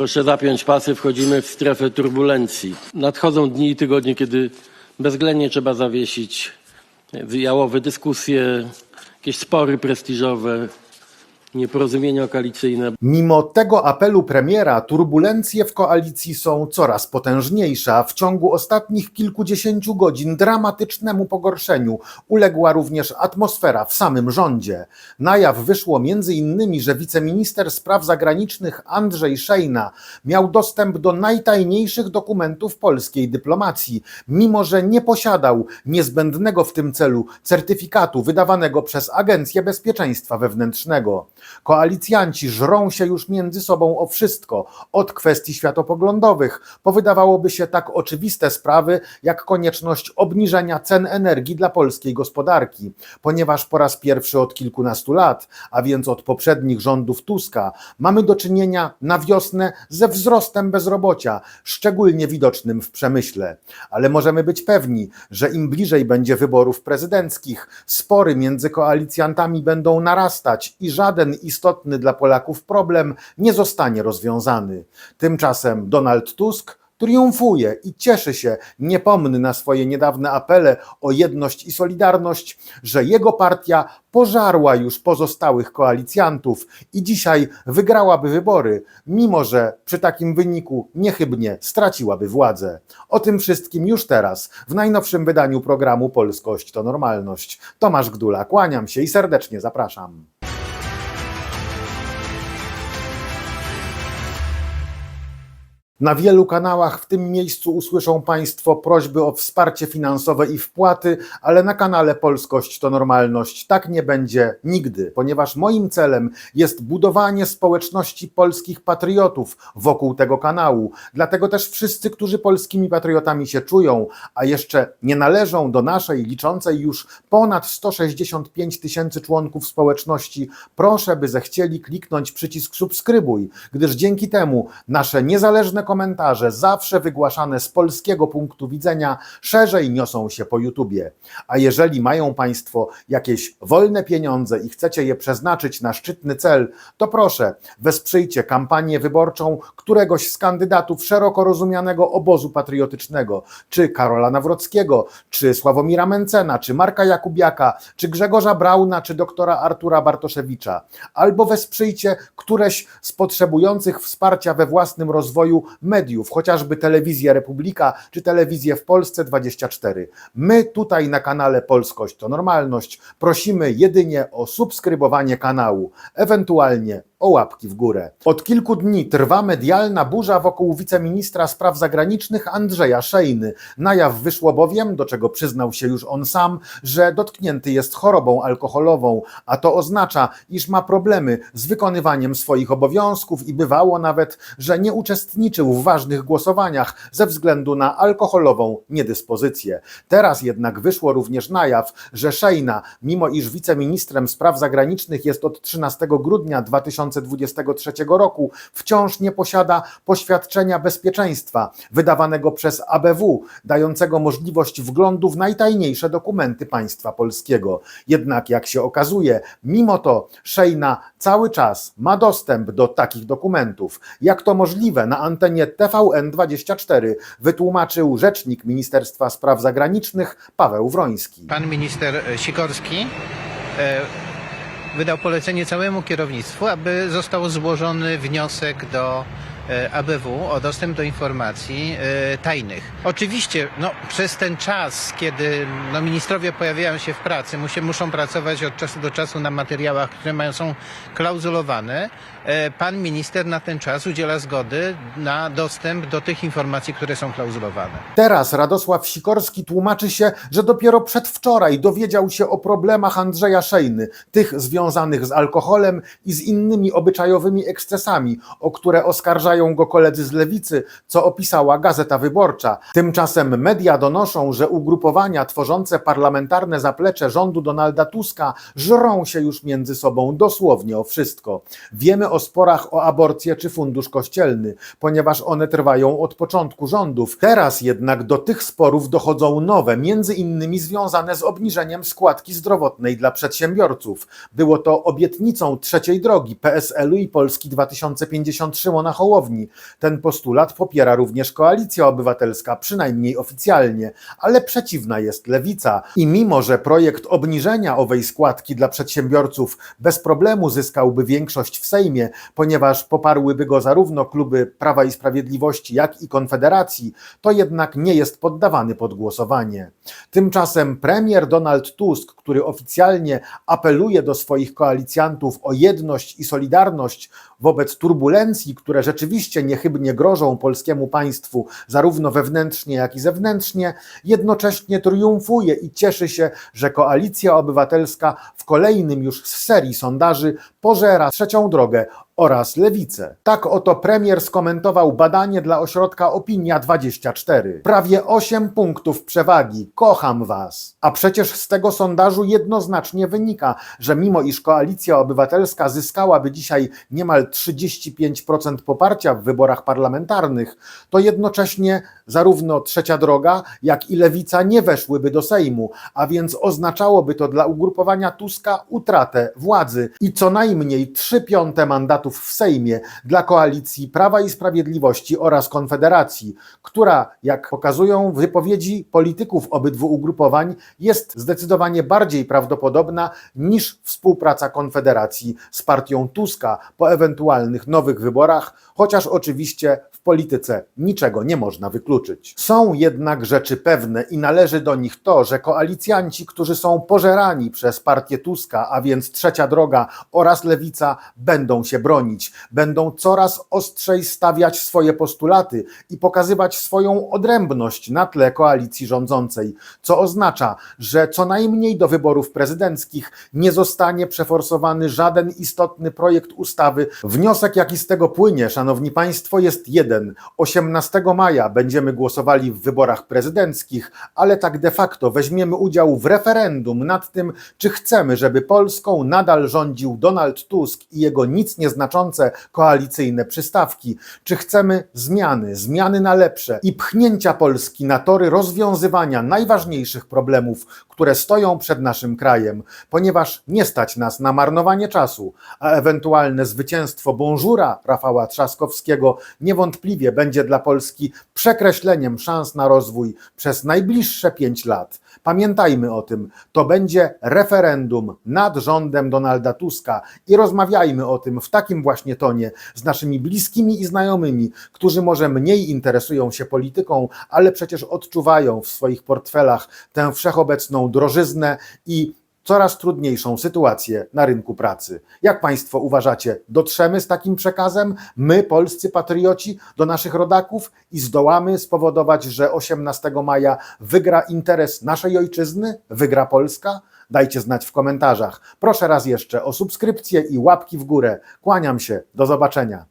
Proszę zapiąć pasy, wchodzimy w strefę turbulencji. Nadchodzą dni i tygodnie, kiedy bezwzględnie trzeba zawiesić jałowe dyskusje, jakieś spory prestiżowe, nieporozumienia koalicyjne. Mimo tego apelu premiera, turbulencje w koalicji są coraz potężniejsze, w ciągu ostatnich kilkudziesięciu godzin dramatycznemu pogorszeniu uległa również atmosfera w samym rządzie. Na jaw wyszło innymi, że wiceminister spraw zagranicznych Andrzej Szejna miał dostęp do najtajniejszych dokumentów polskiej dyplomacji, mimo że nie posiadał niezbędnego w tym celu certyfikatu wydawanego przez Agencję Bezpieczeństwa Wewnętrznego. Koalicjanci żrą się już między sobą o wszystko, od kwestii światopoglądowych, po wydawałoby się tak oczywiste sprawy, jak konieczność obniżenia cen energii dla polskiej gospodarki, ponieważ po raz pierwszy od kilkunastu lat, a więc od poprzednich rządów Tuska, mamy do czynienia na wiosnę ze wzrostem bezrobocia, szczególnie widocznym w przemyśle. Ale możemy być pewni, że im bliżej będzie wyborów prezydenckich, spory między koalicjantami będą narastać i żaden istotny dla Polaków problem nie zostanie rozwiązany. Tymczasem Donald Tusk triumfuje i cieszy się, niepomny na swoje niedawne apele o jedność i solidarność, że jego partia pożarła już pozostałych koalicjantów i dzisiaj wygrałaby wybory, mimo że przy takim wyniku niechybnie straciłaby władzę. O tym wszystkim już teraz, w najnowszym wydaniu programu Polskość to Normalność. Tomasz Gdula, kłaniam się i serdecznie zapraszam. Na wielu kanałach w tym miejscu usłyszą Państwo prośby o wsparcie finansowe i wpłaty, ale na kanale Polskość to Normalność tak nie będzie nigdy, ponieważ moim celem jest budowanie społeczności polskich patriotów wokół tego kanału. Dlatego też wszyscy, którzy polskimi patriotami się czują, a jeszcze nie należą do naszej liczącej już ponad 165 tysięcy członków społeczności, proszę, by zechcieli kliknąć przycisk subskrybuj, gdyż dzięki temu nasze niezależne komentarze, zawsze wygłaszane z polskiego punktu widzenia, szerzej niosą się po YouTubie. A jeżeli mają Państwo jakieś wolne pieniądze i chcecie je przeznaczyć na szczytny cel, to proszę, wesprzyjcie kampanię wyborczą któregoś z kandydatów szeroko rozumianego obozu patriotycznego, czy Karola Nawrockiego, czy Sławomira Mencena, czy Marka Jakubiaka, czy Grzegorza Brauna, czy doktora Artura Bartoszewicza. Albo wesprzyjcie któreś z potrzebujących wsparcia we własnym rozwoju mediów, chociażby Telewizję Republika czy Telewizję w Polsce 24. My tutaj na kanale Polskość to Normalność prosimy jedynie o subskrybowanie kanału, ewentualnie o łapki w górę. Od kilku dni trwa medialna burza wokół wiceministra spraw zagranicznych Andrzeja Szejny. Na jaw wyszło bowiem, do czego przyznał się już on sam, że dotknięty jest chorobą alkoholową, a to oznacza, iż ma problemy z wykonywaniem swoich obowiązków i bywało nawet, że nie uczestniczył w ważnych głosowaniach ze względu na alkoholową niedyspozycję. Teraz jednak wyszło również na jaw, że Szejna, mimo iż wiceministrem spraw zagranicznych jest od 13 grudnia 2023 roku, wciąż nie posiada poświadczenia bezpieczeństwa wydawanego przez ABW, dającego możliwość wglądu w najtajniejsze dokumenty państwa polskiego. Jednak jak się okazuje, mimo to Szejna cały czas ma dostęp do takich dokumentów. Jak to możliwe na antenie TVN24 wytłumaczył rzecznik Ministerstwa Spraw Zagranicznych Paweł Wroński. Pan minister e, Sikorski e, wydał polecenie całemu kierownictwu, aby został złożony wniosek do ABW o dostęp do informacji e, tajnych. Oczywiście no, przez ten czas, kiedy no, ministrowie pojawiają się w pracy, musie, muszą pracować od czasu do czasu na materiałach, które mają, są klauzulowane, e, pan minister na ten czas udziela zgody na dostęp do tych informacji, które są klauzulowane. Teraz Radosław Sikorski tłumaczy się, że dopiero przedwczoraj dowiedział się o problemach Andrzeja Szejny, tych związanych z alkoholem i z innymi obyczajowymi ekscesami, o które oskarżają go koledzy z lewicy, co opisała Gazeta Wyborcza. Tymczasem media donoszą, że ugrupowania tworzące parlamentarne zaplecze rządu Donalda Tuska żrą się już między sobą dosłownie o wszystko. Wiemy o sporach o aborcję czy fundusz kościelny, ponieważ one trwają od początku rządów. Teraz jednak do tych sporów dochodzą nowe, między innymi związane z obniżeniem składki zdrowotnej dla przedsiębiorców. Było to obietnicą trzeciej drogi PSL-u i Polski 2050 Szymona Hołowni Hołowni. Ten postulat popiera również Koalicja Obywatelska, przynajmniej oficjalnie, ale przeciwna jest Lewica. I mimo, że projekt obniżenia owej składki dla przedsiębiorców bez problemu zyskałby większość w Sejmie, ponieważ poparłyby go zarówno kluby Prawa i Sprawiedliwości, jak i Konfederacji, to jednak nie jest poddawany pod głosowanie. Tymczasem premier Donald Tusk, który oficjalnie apeluje do swoich koalicjantów o jedność i solidarność wobec turbulencji, które rzeczywiście niechybnie grożą polskiemu państwu, zarówno wewnętrznie, jak i zewnętrznie, jednocześnie triumfuje i cieszy się, że koalicja obywatelska w kolejnym już z serii sondaży pożera trzecią drogę oraz lewicę. Tak oto premier skomentował badanie dla ośrodka Opinia 24. Prawie 8 punktów przewagi. Kocham was. A przecież z tego sondażu jednoznacznie wynika, że mimo iż koalicja obywatelska zyskałaby dzisiaj niemal 35% poparcia w wyborach parlamentarnych, to jednocześnie zarówno trzecia droga, jak i lewica nie weszłyby do Sejmu, a więc oznaczałoby to dla ugrupowania Tuska utratę władzy i co najmniej 3 piąte mandatów w Sejmie dla koalicji Prawa i Sprawiedliwości oraz Konfederacji, która, jak pokazują wypowiedzi polityków obydwu ugrupowań, jest zdecydowanie bardziej prawdopodobna niż współpraca Konfederacji z partią Tuska po ewentualnych nowych wyborach, chociaż oczywiście polityce niczego nie można wykluczyć. Są jednak rzeczy pewne i należy do nich to, że koalicjanci, którzy są pożerani przez partię Tuska, a więc Trzecia Droga oraz Lewica, będą się bronić, będą coraz ostrzej stawiać swoje postulaty i pokazywać swoją odrębność na tle koalicji rządzącej, co oznacza, że co najmniej do wyborów prezydenckich nie zostanie przeforsowany żaden istotny projekt ustawy. Wniosek, jaki z tego płynie, szanowni państwo, jest jeden. 18 maja będziemy głosowali w wyborach prezydenckich, ale tak de facto weźmiemy udział w referendum nad tym, czy chcemy, żeby Polską nadal rządził Donald Tusk i jego nic nieznaczące koalicyjne przystawki, czy chcemy zmiany, zmiany na lepsze i pchnięcia Polski na tory rozwiązywania najważniejszych problemów, które stoją przed naszym krajem, ponieważ nie stać nas na marnowanie czasu, a ewentualne zwycięstwo bonżura Rafała Trzaskowskiego niewątpliwie będzie dla Polski przekreśleniem szans na rozwój przez najbliższe pięć lat. Pamiętajmy o tym, to będzie referendum nad rządem Donalda Tuska i rozmawiajmy o tym w takim właśnie tonie z naszymi bliskimi i znajomymi, którzy może mniej interesują się polityką, ale przecież odczuwają w swoich portfelach tę wszechobecną drożyznę i coraz trudniejszą sytuację na rynku pracy. Jak Państwo uważacie, dotrzemy z takim przekazem, my, polscy patrioci, do naszych rodaków i zdołamy spowodować, że 18 maja wygra interes naszej ojczyzny, wygra Polska? Dajcie znać w komentarzach. Proszę raz jeszcze o subskrypcję i łapki w górę. Kłaniam się, do zobaczenia.